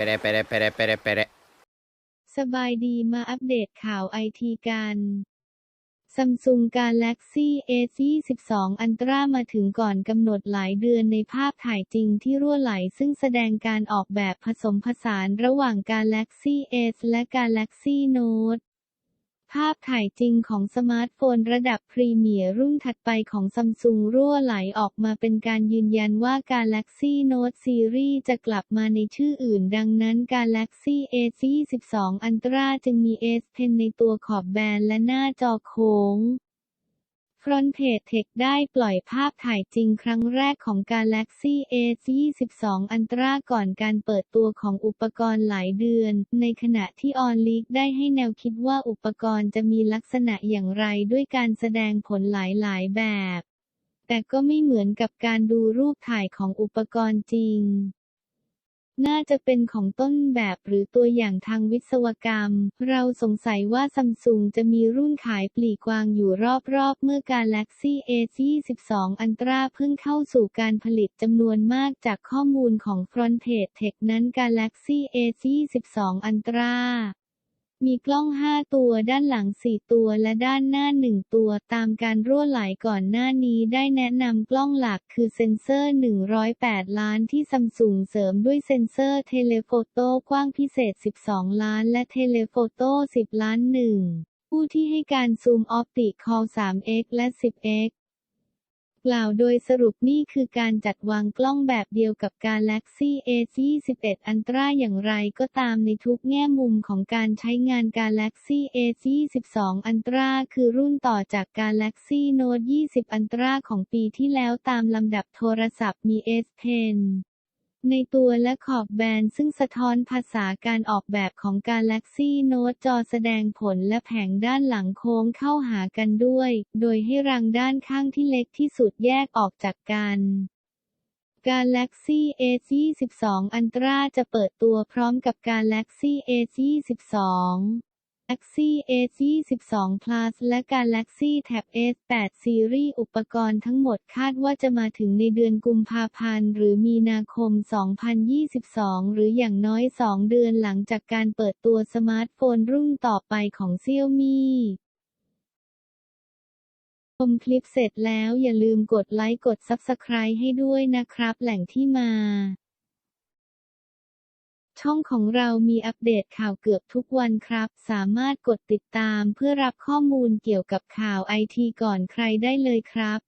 ไปได้ไปได้ไปได้ไปได้สบายดีมาอัปเดตข่าวไอทีกัน Samsung Galaxy S22 Ultra มาถึงก่อนกำหนดหลายเดือนในภาพถ่ายจริงที่รั่วไหล ซึ่งแสดงการออกแบบผสมผสานระหว่างกาแล็กซี่เอสและกาแล็กซี่โน้ต ภาพถ่ายจริงของสมาร์ทโฟนระดับพรีเมียร์รุ่นถัดไปของซัมซุงรั่วไหลออกมาเป็นการยืนยันว่า Galaxy Note Series จะกลับมาในชื่ออื่นดังนั้น Galaxy S22 Ultra จึงมี S Pen ในตัวขอบแบนและหน้าจอโค้ง Front Page Tech ได้ปล่อยภาพถ่ายจริงครั้งแรกของ Galaxy S22 Ultra ก่อนการเปิดตัวของอุปกรณ์หลายเดือน ในขณะที่ On Leak ได้ให้แนวคิดว่าอุปกรณ์จะมีลักษณะอย่างไรด้วยการแสดงผลหลายๆแบบ แต่ก็ไม่เหมือนกับการดูรูปถ่ายของอุปกรณ์จริง น่าจะเป็นของต้นแบบหรือตัวอย่างทางวิศวกรรม เราสงสัยว่าซัมซุงจะมีรุ่นขายปลีกวางอยู่รอบๆ เมื่อ Galaxy A22 Ultra เพิ่งเข้าสู่การผลิตจำนวนมากจากข้อมูลของ Front Page Tech นั้น Galaxy A22 Ultra มีกล้อง 5 ตัวด้านหลัง 4 ตัวและด้านหน้า 1 ตัว ตามการรั่วไหลก่อนหน้านี้ได้แนะนำกล้องหลักคือเซ็นเซอร์ 108 ล้านที่ซัมซุงเสริมด้วยเซ็นเซอร์เทเลโฟโต้กว้างพิเศษ 12 ล้าน และเทเลโฟโต้ 10 ล้านหนึ่งผู้ที่ให้การซูมออปติคอล 3x และ 10x กล่าวโดยสรุปนี่คือการจัดวางกล้องแบบเดียวกับ Galaxy A21 Ultra อย่างไรก็ตามในทุกแง่มุมของการใช้งาน Galaxy A22 Ultra คือรุ่นต่อจาก Galaxy Note 20 Ultra ของปีที่แล้วตามลำดับโทรศัพท์มี S Pen ในตัวและขอบแบนซึ่งสะท้อนภาษาการออกแบบของ Galaxy Note จอแสดงผลและแผงด้านหลังโค้งเข้าหากันด้วย โดยให้รังด้านข้างที่เล็กที่สุดแยกออกจากกัน Galaxy S22 Ultra จะเปิดตัวพร้อมกับ Galaxy S22 Galaxy S22 Plus และ Galaxy Tab S8 Series อุปกรณ์ทั้งหมดคาดว่าจะมาถึงในเดือนกุมภาพันธ์หรือมีนาคม 2022 หรืออย่างน้อย 2 เดือนหลังจากการเปิดตัวสมาร์ทโฟนรุ่นต่อไปของ Xiaomi ชมคลิปเสร็จแล้วอย่าลืมกดไลค์กด Subscribe ให้ด้วยนะครับแหล่งที่มา ช่องของเรามีอัปเดตข่าวเกือบทุกวันครับ สามารถกดติดตามเพื่อรับข้อมูลเกี่ยวกับข่าวไอทีก่อนใครได้เลยครับ